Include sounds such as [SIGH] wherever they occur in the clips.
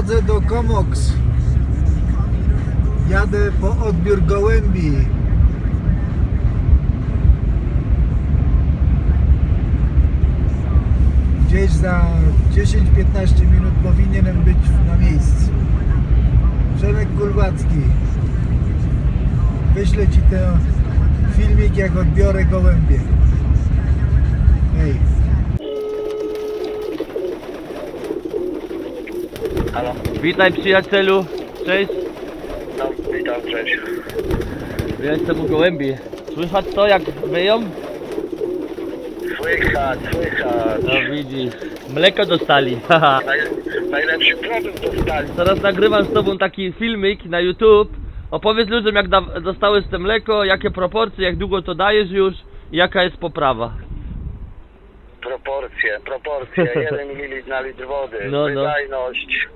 Podchodzę do Komox. Jadę po odbiór gołębi. Gdzieś za 10-15 minut powinienem być na miejscu. Przemek Kulwacki. Wyślę Ci ten filmik, jak odbiorę gołębie. Hej. Halo, Witaj przyjacielu, cześć. no, witam, cześć. Ja jestem u gołębi. Słychać to jak wyją? Słychać, słychać. No widzisz. Mleko dostali, [LAUGHS] haha. Naj, najlepszy produkt dostali. Teraz nagrywam z tobą taki filmik na YouTube. Opowiedz ludziom jak da- dostałeś te mleko, jakie proporcje, jak długo to dajesz już i jaka jest poprawa. Proporcje, proporcje. [LAUGHS] 1 ml na litr wody. No, no. Wydajność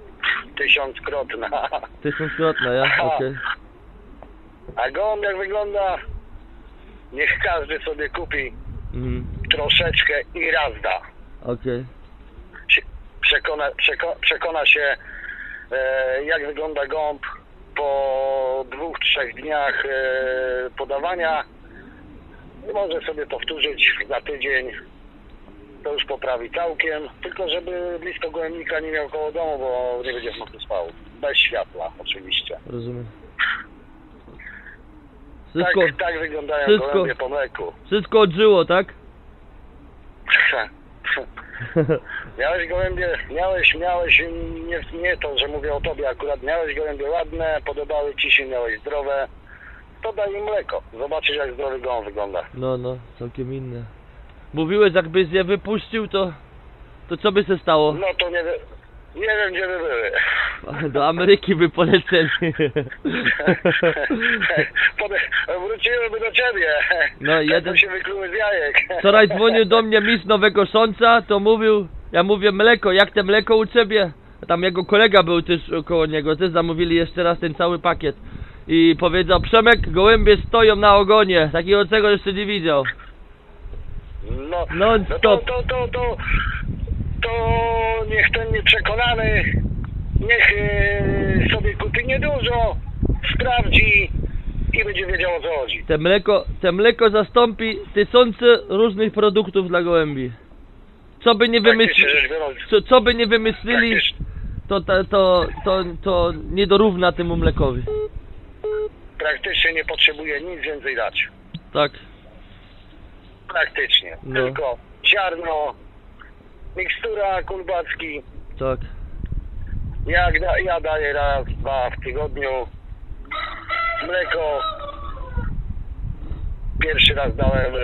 tysiąckrotna. Tysiąckrotne, ja? [LAUGHS] Okej. A gołąb jak wygląda? Niech każdy sobie kupi Mhm. troszeczkę i raz da. Okej. Się- Przekona, przeko, przekona się e, jak wygląda gąb po dwóch, trzech dniach e, podawania. I może sobie powtórzyć za tydzień. To już poprawi całkiem. Tylko żeby blisko gołębnika nie miał koło domu, bo nie będzie w nocy spał. Bez światła oczywiście. Rozumiem. Wszystko, Tak, tak wyglądają wszystko- gołębie po mleku. wszystko odżyło, tak? [LAUGHS] Miałeś gołębie, miałeś, miałeś, nie, nie to, że mówię o tobie akurat, miałeś gołębie ładne, podobały ci się, miałeś zdrowe, to daj im mleko. Zobaczysz jak zdrowy gołąb wygląda. No, no, całkiem inne. Mówiłeś jakbyś je wypuścił, to, to co by się stało? No to nie wiem, nie wiem gdzie by były. Do Ameryki by polecieli. [LAUGHS] Pode- Wróciłyby do ciebie. No, Tak jeden- się wykluły z jajek. Wczoraj dzwonił do mnie mistrz Nowego Sąca, to mówił, ja mówię mleko, jak te mleko u ciebie? A Tam jego kolega był też koło niego, też zamówili jeszcze raz ten cały pakiet. I powiedział, Przemek, gołębie stoją na ogonie, takiego czego jeszcze nie widział. No, Non no to, to, to, to, to niech ten nieprzekonany, niech e, sobie kupi niedużo, sprawdzi i będzie wiedział o co chodzi. Te mleko, te mleko zastąpi tysiące różnych produktów dla gołębi. Co by nie Praktycznie rzecz biorąc, co, co by nie wymyślili, praktycznie, to, to, to, to, to nie dorówna temu mlekowi. praktycznie nie potrzebuje nic więcej dać. Tak, Praktycznie. No. Tylko ziarno, mikstura kulbacki. tak. Da, ja daję raz, dwa w tygodniu. Mleko. Pierwszy raz dałem e,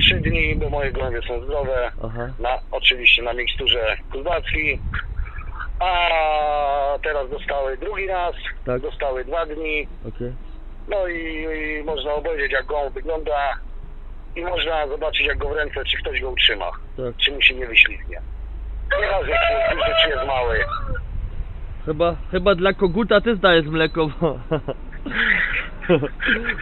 trzy dni, bo moje gołębie są zdrowe. Aha. Na, oczywiście na miksturze kulbacki. A teraz dostały drugi raz. Tak. Dostały dwa dni. Okej. No i, i można obejrzeć jak gołąb wygląda. I można zobaczyć jak go w ręce, czy ktoś go utrzyma. Tak. Czy mu się nie wyślizgnie. Nieważne czy jest duży, czy jest mały. Chyba, chyba dla koguta ty zdajesz mleko, bo,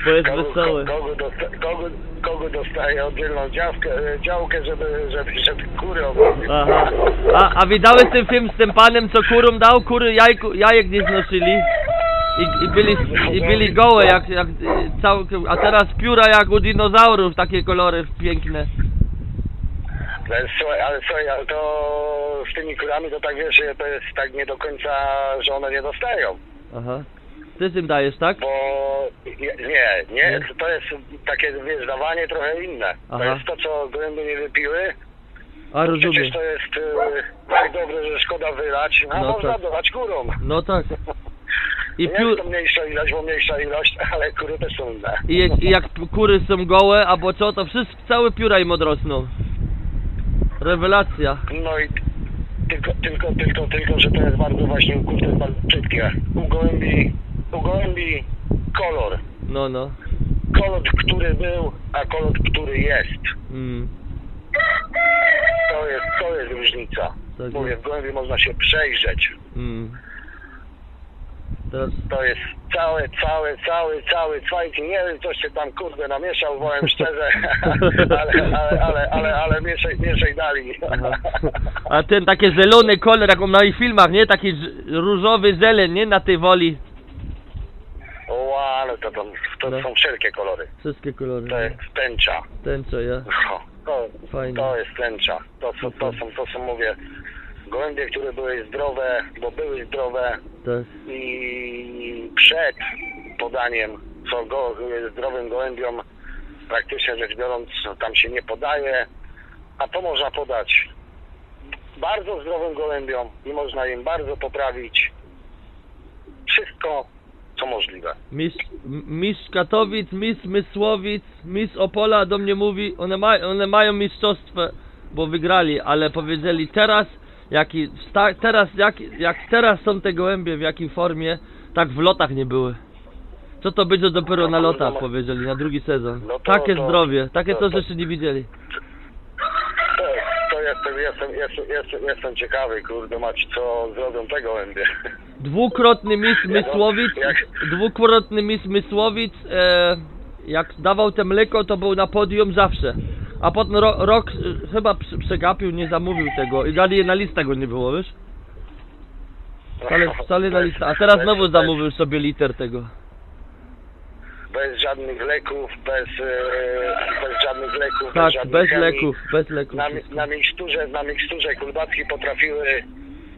bo jest wesoły. kogo, dosta, kogo, kogo dostaje oddzielną działkę, e, działkę żeby, żeby, żeby kury. Aha. A, a widziałeś ten film z tym panem, co kurom dał? Kury jajku, jajek nie znosili. I, i, byli, I byli gołe, jak, jak całkiem, a teraz pióra jak u dinozaurów, takie kolory piękne. Ale słuchaj, ale słuchaj, ale to z tymi kurami to tak wiesz, to jest tak nie do końca, że one nie dostają. Aha. Ty tym dajesz, tak? Bo nie, nie, nie, to jest takie wiesz, dawanie trochę inne. To Aha. jest to, co gołębie nie wypiły. A rozumiem. Przecież to jest e, tak dobre, że szkoda wylać, a No można tak. dawać kurom. No tak. [LAUGHS] I, Nie piór, jest to mniejsza ilość, bo mniejsza ilość, [LAUGHS] ale kury też są inne. i, jak- i jak kury są gołe, albo co, to wszystko, całe pióra im odrosną. Rewelacja. No i tylko, tylko, tylko, tylko, że to jest bardzo właśnie u kur, to jest bardzo brzydkie. U gołębi, u gołębi kolor. No, no. Kolor, który był, a kolor, który jest. Mm. To jest, to jest różnica. Tak Mówię, w gołębi można się przejrzeć. Mm. Teraz To jest cały, cały, cały, cały cwajki. Nie wiem, coś się tam kurde namieszał, powiem szczerze, [LAUGHS] ale, ale, ale, ale, ale mieszaj, mieszaj dali. [LAUGHS] A ten takie zielony kolor, jak na ich filmach, nie? Taki różowy zeleń, nie? Na tej woli. O, ale to, to, to No. są wszelkie kolory. Wszystkie kolory. To jest tęcza. Tęczo, ja. No, To, Fajnie. to jest tęcza. To, są- to, są, to są, mówię, gołębie, które były zdrowe, bo były zdrowe Tak. i przed podaniem, co go, zdrowym gołębiom, praktycznie rzecz biorąc, tam się nie podaje, a to można podać bardzo zdrowym gołębiom i można im bardzo poprawić wszystko, co możliwe. Mistrz, mistrz Katowic, mistrz Mysłowic, mistrz Opola do mnie mówi, one, ma, one mają mistrzostwo, bo wygrali, ale powiedzieli teraz, jaki, sta, teraz jak, jak teraz są te gołębie, w jakiej formie, tak w lotach nie były. Co to będzie dopiero na lotach, powiedzieli, na drugi sezon. No to- Takie to- zdrowie, takie to- coś to- jeszcze nie widzieli. To, to jestem, jestem, jestem, jestem, jestem ciekawy, kurde mać, co zrobią te gołębie. Dwukrotny mistrz on- Mysłowic, dwukrotny mistrz Mysłowic, e, jak dawał te mleko, to był na podium zawsze. A potem ro, rok e, chyba prze- przegapił, nie zamówił tego i dali na listę go nie było, wiesz? Wcale, [LAUGHS] wcale na listę. A teraz Bez- znowu bez- zamówił sobie liter tego. Bez żadnych leków, bez, e, bez żadnych leków, Tak, bez chemii. leków, bez leków. Na, wszystko. na miksturze, na miksturze potrafiły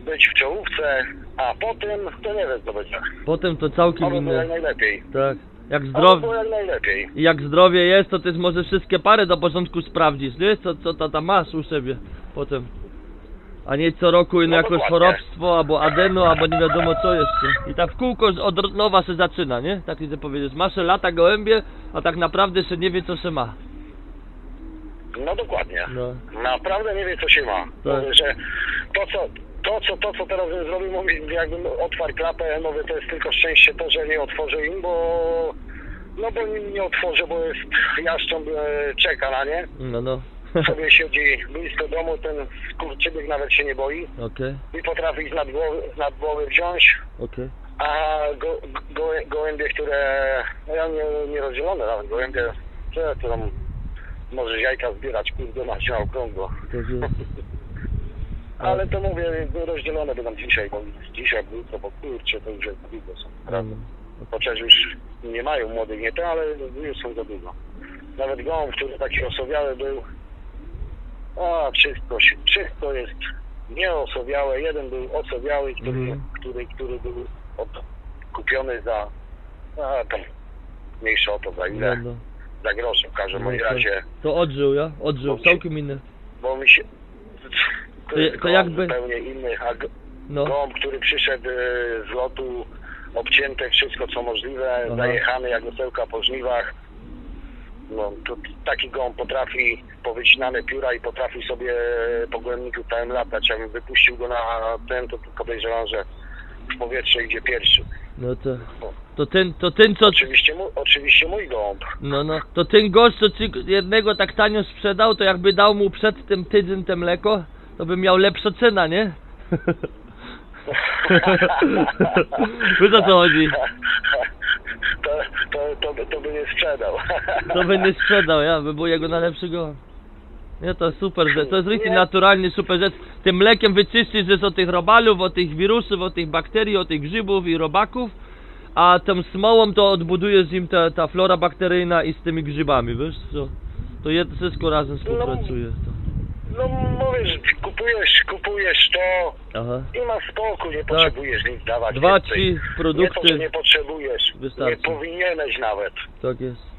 być w czołówce, a potem to nie wiem co będzie. Potem to całkiem Oby było inne. najlepiej. Tak. Jak zdrowie, najlepiej. i jak zdrowie jest, to ty może wszystkie pary do początku sprawdzisz, nie? Co, co ta tam masz u siebie potem. A nie co roku No jakieś dokładnie. chorobstwo, albo adeno, albo nie wiadomo co jeszcze. I tak w kółko od nowa się zaczyna, nie? Tak chcę powiedzieć. Masz lata gołębie, a tak naprawdę się nie wie co się ma. No dokładnie. No. Naprawdę nie wie co się ma. Tak. Mówię, że to co, to co, to co teraz bym zrobił, mówię, jakbym otwarł klapę, mówię, to jest tylko szczęście to, że nie otworzę im, bo no bo nie, nie otworzę, bo jest jaszcząb e, czeka na nie. No, no. [LAUGHS] Sobie siedzi blisko domu, ten skurczybyk nawet się nie boi Okej, i potrafi z nad głowy, nad głowy wziąć, okej. a go, go, gołębie, które, no ja nie, nie rozdzielone nawet, gołębie, które to tam możesz jajka zbierać, kurde, na okrągło. [LAUGHS] Jest. Ale to mówię, rozdzielone będą dzisiaj, bo dzisiaj jutro, bo kurczę, to już jest za długo są. No, no. Chociaż już nie mają młodych, nie te, ale już są za długo. Nawet gołąb, który taki osobiały był, a wszystko, się- wszystko jest nieosobiałe. Jeden był osobiały, który, Mhm. który, który był od, kupiony za, a tam, mniejsze o to za No, ile, no. za grosze w każdym No, razie, To odżył, ja? Odżył, Bo- całkiem inny. bo mi się... To, To- jest to jakby- zupełnie inny, a No. Gołąb, który przyszedł e, z lotu, obcięte wszystko co możliwe, Aha. zajechany jak osełka po żniwach. No, to taki gołąb potrafi powycinane pióra i potrafi sobie po gołębniku całym latać. Jakbym wypuścił go na ten, to podejrzewam, że w powietrze idzie pierwszy. No to... To ten, to ten co... Oczywiście, mój, oczywiście mój gołąb. No, no, to ten gość, co ci jednego tak tanio sprzedał, to jakby dał mu przed tym tydzień te mleko, to by miał lepsza cena, nie? [LAUGHS] Wiesz o co chodzi? To, to, to, to by nie sprzedał. To by nie sprzedał, ja, by był jego najlepszy gołąb. Nie, to super, że to jest richtig Nie. naturalnie super rzecz. Tym mlekiem wyczyścisz że z od tych robalów, od tych wirusów, od tych bakterii, od tych grzybów i robaków, a tą smołą to odbudujesz im ta, ta flora bakteryjna i z tymi grzybami, wiesz co? To je, wszystko razem współpracuje. To. No mówisz, kupujesz, kupujesz to Aha. i masz spokój, nie potrzebujesz nic dawać Tak. Dwa, więcej. trzy Nie to, że produkty, nie potrzebujesz. Wystarczy. Nie powinieneś nawet. tak jest.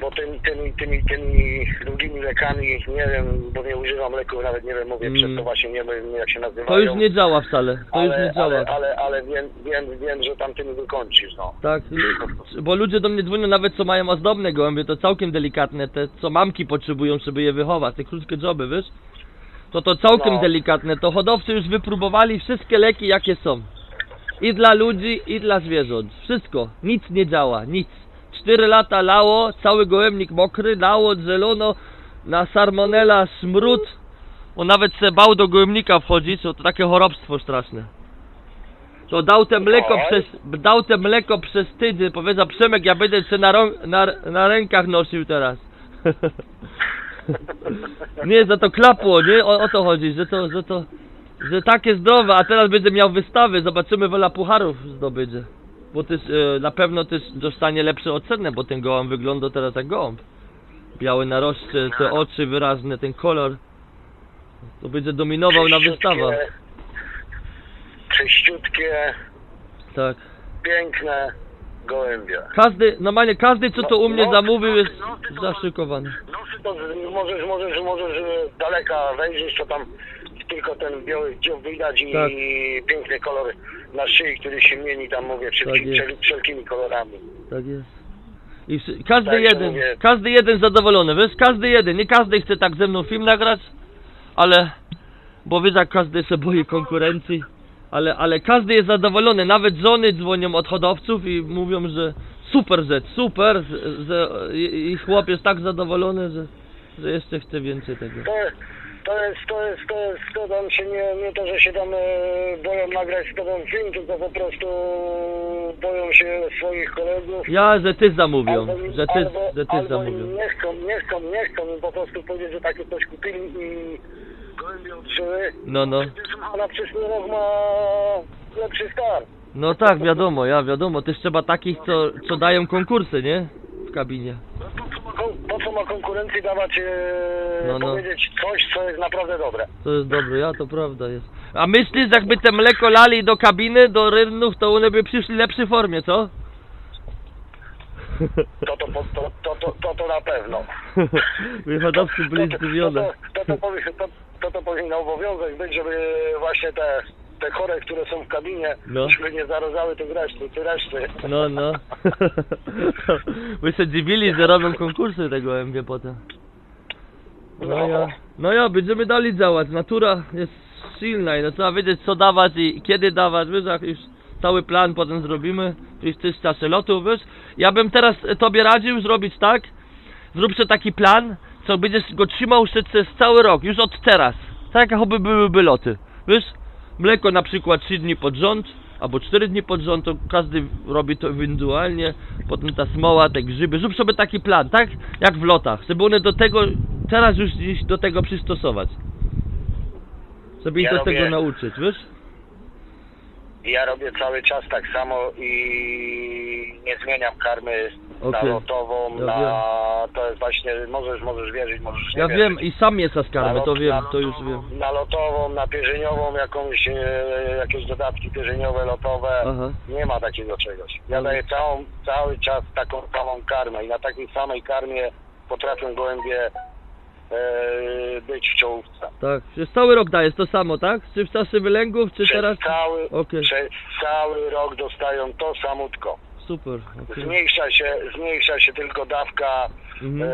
Bo tymi, tymi, tymi, tymi drugimi lekami, nie wiem, bo nie używam leków, nawet nie wiem, mówię, Mm. przez to właśnie nie wiem jak się nazywają. To już nie działa wcale, to już ale, nie działa. ale, ale, ale wiem, wiem, wiem, że tam tymi wykończysz, no. Tak, bo ludzie do mnie dzwonią nawet co mają ozdobne gołębie, to całkiem delikatne, te co mamki potrzebują, żeby je wychować, te krótkie joby, wiesz? To to całkiem No. delikatne, to hodowcy już wypróbowali wszystkie leki jakie są. I dla ludzi, i dla zwierząt. Wszystko, nic nie działa, nic. Cztery lata lało, cały gołębnik mokry, lało, zielono, na salmonella, smród. On nawet se bał do gołębnika wchodzić, to takie chorobstwo straszne. to dał te mleko przez, dał te mleko przez tydzień, powiedział Przemek, ja będę się na, na, na rękach nosił teraz. [LAUGHS] nie, za to klapło, nie? O, o to chodzi, że to, że to, że takie zdrowe, a teraz będzie miał wystawy, zobaczymy wiele pucharów zdobędzie. Bo też, e, na pewno też dostanie lepsze oceny, bo ten gołąb wygląda teraz jak gołąb. Białe narożce, te oczy wyraźne, ten kolor. To będzie dominował na wystawach. Czyściutkie, Tak. piękne gołębie. Każdy, normalnie każdy co to u mnie No, zamówił jest no, no, zaszykowany. Nosy to z- możesz, możesz, możesz z daleka wejrzeć, to tam tylko ten biały dziób widać i Tak. piękny kolor na szyi, który się mieni tam, mówię, wszelki, Tak wszelkimi kolorami. Tak jest. I każdy Tak, jeden, mówię. każdy jeden zadowolony, wiesz, każdy jeden, nie każdy chce tak ze mną film nagrać, ale, bo wiesz jak każdy się boi konkurencji, ale, ale każdy jest zadowolony, nawet żony dzwonią od hodowców i mówią, że super rzecz, super, że, że i, i chłop jest tak zadowolony, że, że jeszcze chce więcej tego. To, jest, to jest, to jest, to tam się nie, nie to, że się tam e, boją nagrać z tobą film, tylko po prostu boją się swoich kolegów. Ja, że ty zamówią, Albo- że ty, albo- że ty albo zamówią. Nie chcą, nie chcą, nie chcą po prostu powiedzieć, że takie coś kupili i gołębie otrzyły. No, no. A na przyszły rok ma lepszy start. No tak, wiadomo, ja wiadomo, też trzeba takich, co, co dają konkursy, nie? W kabinie. No ma konkurencji dawać, e, No, no. powiedzieć coś, co jest naprawdę dobre? To jest dobre, ja to prawda jest. A myślisz, jakby te mleko lali do kabiny, do rynów, to one by przyszli w lepszej formie, co? To to, to, to, to, to, to, to na pewno. Wyhodowcy byli to, to, zdziwione. to, to, to, powi- to, to, to powinno obowiązek być, żeby właśnie te, te chore, które są w kabinie, No. żeby nie zarażały tych reszty, tych reszty. No, no. [LAUGHS] By się dziwili, że robią konkursy tego MG potem. No ja, no ja, będziemy dalej działać. Natura jest silna i no trzeba wiedzieć co dawać i kiedy dawać, wiesz, jak już cały plan potem zrobimy, już też w czasie lotu, wiesz. Ja bym teraz tobie radził zrobić tak, zrób sobie taki plan, co będziesz go trzymał jeszcze przez cały rok, już od teraz. Tak jakby byłyby loty, wiesz. Mleko na przykład 3 dni pod rząd, albo 4 dni pod rząd, to każdy robi to indywidualnie, potem ta smoła, te grzyby, zrób sobie taki plan, tak? Jak w lotach, żeby one do tego, teraz już do tego przystosować. Żeby ich Ja do robię- tego nauczyć, wiesz? Ja robię cały czas tak samo i nie zmieniam karmy na Okej. lotową, Ja na... To jest właśnie, możesz, możesz wierzyć, możesz nie Ja wierzyć. wiem i sam je z karmy, Na to wiem, to już wiem. Na lotową, na pierzyniową, jakąś, e, jakieś dodatki pierzynioowe, lotowe. Aha. Nie ma takiego czegoś. Ja daję całą, cały czas taką samą karmę i na takiej samej karmie potrafią gołębie e, być w czołówce. Tak, przez cały rok dajesz to samo, tak? Czy w czasie wylęgów, czy Przez teraz? cały, Okej. przez cały rok dostają to samutko. Super, okej. Zmniejsza się, zmniejsza się tylko dawka Mhm.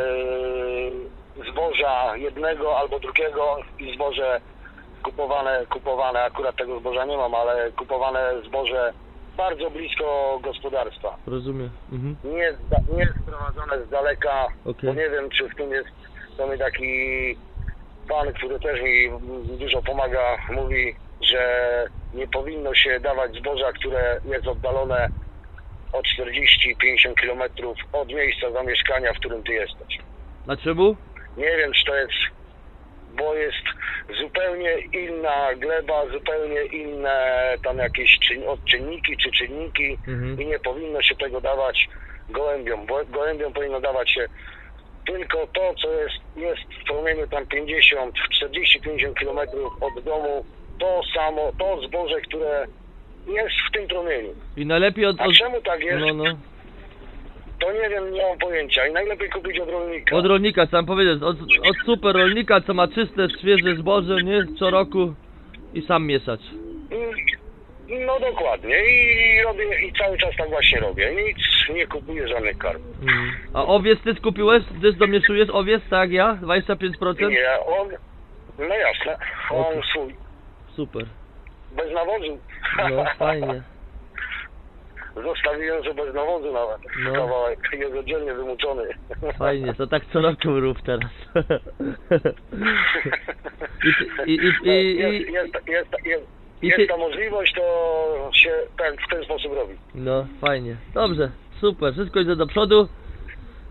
zboża jednego albo drugiego i zboże kupowane, kupowane, akurat tego zboża nie mam, ale kupowane zboże bardzo blisko gospodarstwa. Rozumiem. Mhm. Nie, nie sprowadzone z daleka, Okej. bo nie wiem czy w tym jest, to mi taki pan, który też mi dużo pomaga, mówi, że nie powinno się dawać zboża, które jest oddalone o 40-50 kilometrów od miejsca zamieszkania, w którym ty jesteś. Dlaczego? Nie wiem, czy to jest, bo jest zupełnie inna gleba, zupełnie inne tam jakieś czyn, odczynniki czy czynniki Mhm. i nie powinno się tego dawać gołębiom. Bo gołębiom powinno dawać się tylko to, co jest, jest w promieniu tam 50, 40-50 kilometrów od domu, to samo, to zboże, które jest w tym promieniu. I najlepiej od... A od... czemu tak jest, No, no. to nie wiem, nie mam pojęcia i najlepiej kupić od rolnika. Od rolnika, mam powiedzieć, od, od super rolnika, co ma czyste, świeże zboże, nie? Co roku i sam mieszać. Mm, No dokładnie i robię i cały czas tak właśnie robię. Nic nie kupuję żadnych karm. Mhm. A owiec ty skupiłeś? Ty domieszujesz owiec, tak jak ja? 25%? Nie, on, no jasne, on Okej. swój, Super. Bez nawozu. No, fajnie. [LAUGHS] Zostawiłem, że bez nawozu nawet. No. Kawałek jest oddzielnie wymuczony. Fajnie, to tak co roku rób teraz. I, i, i, i, i, jest, jest, jest, jest, I jest ty... ta możliwość, to się tak w ten sposób robi. No, fajnie. Dobrze, super, wszystko idzie do przodu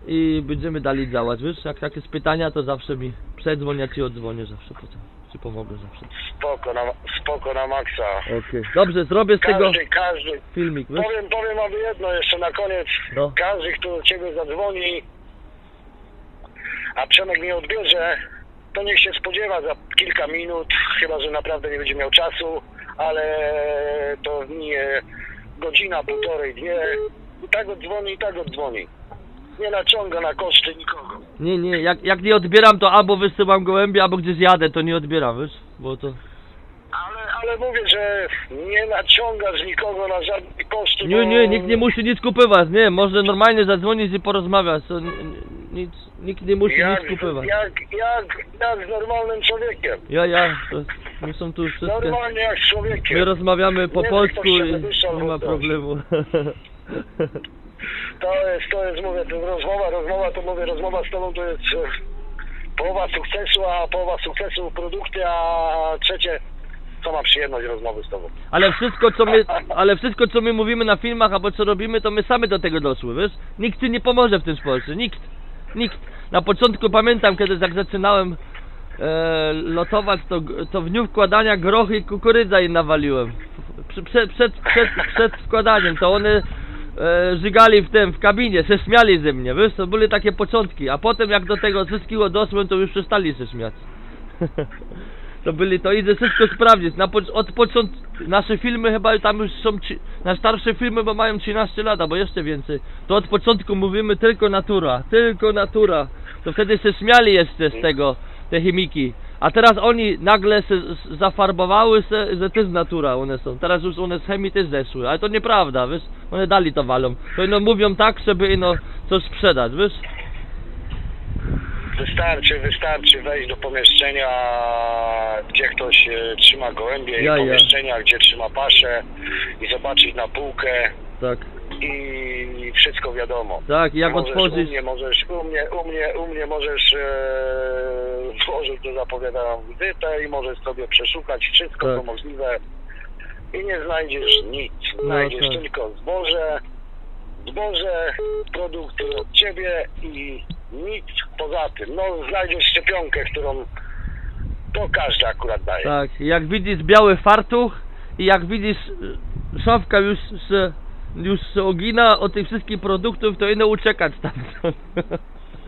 i będziemy dalej działać, wiesz? Jak takie pytania, to zawsze mi przedzwoń, ja ci odzwonię zawsze potem. Ci pomogę zawsze. Spoko na, spoko na maksa. Okej. Dobrze, zrobię z tego Każdy, każdy. filmik, wiesz? Powiem, powiem aby jedno jeszcze na koniec. No. Każdy, kto do ciebie zadzwoni, a Przemek nie odbierze, to niech się spodziewa za kilka minut, chyba że naprawdę nie będzie miał czasu, ale to minie godzina, półtorej, dwie. I tak oddzwoni, i tak oddzwoni. Nie naciąga na koszty nikogo. Nie, nie, jak, jak nie odbieram, to albo wysyłam gołębia, albo gdzieś jadę, to nie odbieram, wiesz? Bo to... Ale, ale mówię, że nie naciągasz nikogo na żadne koszty. Nie, bo- nie, nikt nie musi nic kupywać, nie, może normalnie zadzwonić i porozmawiać, to nic, nikt nie musi jak, nic kupywać. jak, jak, jak z normalnym człowiekiem. Ja, ja, to, my są tu wszystkie... Normalnie jak z człowiekiem. My rozmawiamy po Nie, polsku i nie ma problemu. [LAUGHS] To jest, to jest, mówię, rozmowa, rozmowa, to mówię, rozmowa z tobą to jest e, połowa sukcesu, a połowa sukcesu produkty, a trzecie sama przyjemność rozmowy z tobą. Ale wszystko co my, ale wszystko co my mówimy na filmach albo co robimy, to my sami do tego doszły, wiesz? Nikt ci nie pomoże w tym sporcie, nikt. Nikt. Na początku pamiętam, kiedy jak zaczynałem e, lotować, to, to w dniu wkładania grochy i kukurydza je nawaliłem. Przy- Przed, przed, przed, przed wkładaniem, to one e, żygali w tym, w kabinie, się śmiali ze mnie, wiesz? To były takie początki, a potem jak do tego wszystkiego doszłem, to już przestali się śmiać. [LAUGHS] To byli, to idę wszystko sprawdzić. Na, od początku, nasze filmy chyba tam już są, na starsze filmy, bo mają 13 lat, albo jeszcze więcej. To od początku mówimy tylko natura, tylko natura. To wtedy się śmiali jeszcze z tego, te chemiki. A teraz oni nagle z- zafarbowały się, że to jest natura one są. Teraz już one z chemii też zeszły, ale to nieprawda, wiesz? One dali to walą. To ino mówią tak, żeby ino coś sprzedać, wiesz? Wystarczy, wystarczy wejść do pomieszczenia, gdzie ktoś e, trzyma gołębie Ja, ja. i pomieszczenia, gdzie trzyma paszę i zobaczyć na półkę Tak. I wszystko wiadomo. Tak, jak możesz otworzyć... U mnie, możesz, u mnie, u mnie, u mnie możesz e, włożyć do zapowiadaną wizytę i możesz sobie przeszukać wszystko, Tak. co możliwe i nie znajdziesz nic. No, Znajdziesz tak. tylko zboże, zboże, produkty od ciebie i nic poza tym. No, znajdziesz szczepionkę, którą to każdy akurat daje. Tak, jak widzisz biały fartuch i jak widzisz y, szafka już się, już ogina od tych wszystkich produktów, to ino uciekać stamtąd.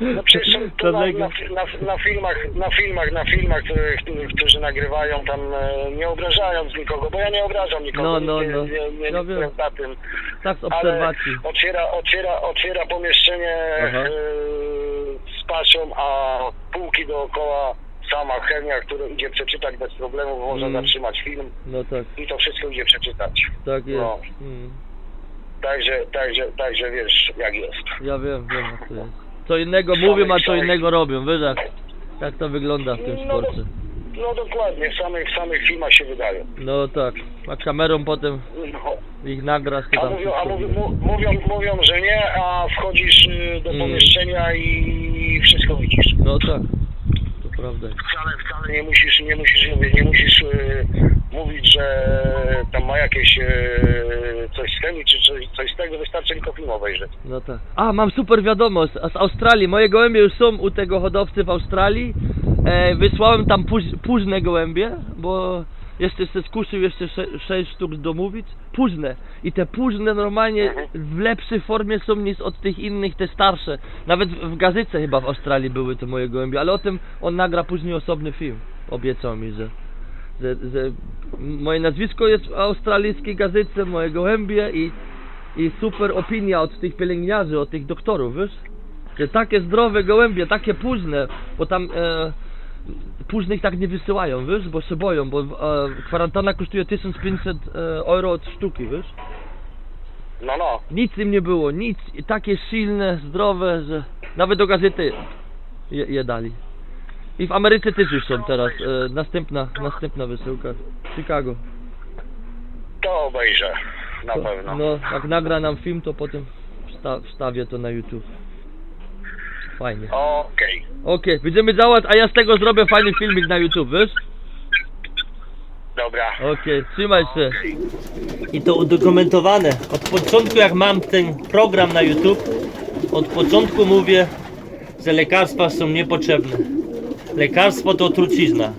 No [LAUGHS] przecież na, na, na, na filmach, na filmach, na filmach, których, których, którzy nagrywają tam e, nie obrażając nikogo, bo ja nie obrażam nikogo, No, no, nie, no. nie, nie, nie wiem. na tym, Tak z ale obserwacji. otwiera, otwiera, otwiera pomieszczenie Aha. e, z paszą, a półki dookoła sama chemia, którą idzie przeczytać bez problemu, można Mm. zatrzymać film No tak, i to wszystko idzie przeczytać. tak jest. No. Mm. Także, także, także wiesz jak jest. Ja wiem, wiem jak to jest. Co innego Samych- mówią, a co samych- innego robią, wiesz jak, jak to wygląda w tym No, sporcie. No dokładnie, w samych, w samych filmach się wydają. No tak, a kamerą potem No. ich nagrasz, to A tam mówią, a mówią, mu- mówią, mówią, że nie, a wchodzisz y, do Mm. pomieszczenia i wszystko widzisz. No tak, to prawda. jest. Wcale, wcale nie musisz, nie musisz, mówię, nie musisz y, mówić, że tam ma jakieś y, coś z chemii, czy coś, z tego, wystarczy tylko film obejrzeć. No tak. A, mam super wiadomość z, Australii. Moje gołębie już są u tego hodowcy w Australii. E, wysłałem tam póź, późne gołębie, bo jeszcze się skusił jeszcze 6 sztuk domówić. Późne. I te późne normalnie w lepszej formie są niż od tych innych, te starsze. Nawet w gazyce chyba w Australii były te moje gołębie, ale o tym on nagra później osobny film. Obiecał mi, że że, że moje nazwisko jest w australijskiej gazyce, moje gołębie i, i super opinia od tych pielęgniarzy, od tych doktorów, wiesz? Że takie zdrowe gołębie, takie późne, bo tam e, późnych tak nie wysyłają, wiesz? Bo się boją, bo e, kwarantanna kosztuje 1500 e, euro od sztuki, wiesz? No, no. Nic im nie było, nic, i takie silne, zdrowe, że nawet do gazety je, je dali. I w Ameryce też już są teraz, e, następna, następna wysyłka, Chicago. To obejrzę, na To- pewno. No, jak nagra nam film, to potem wsta wstawię to na YouTube. Fajnie. Okej. Okej, będziemy działać, a ja z tego zrobię fajny filmik na YouTube, wiesz? Dobra. Okej, trzymaj się. I to udokumentowane. Od początku jak mam ten program na YouTube, od początku mówię, że lekarstwa są niepotrzebne. Lekarstwo to trucizna.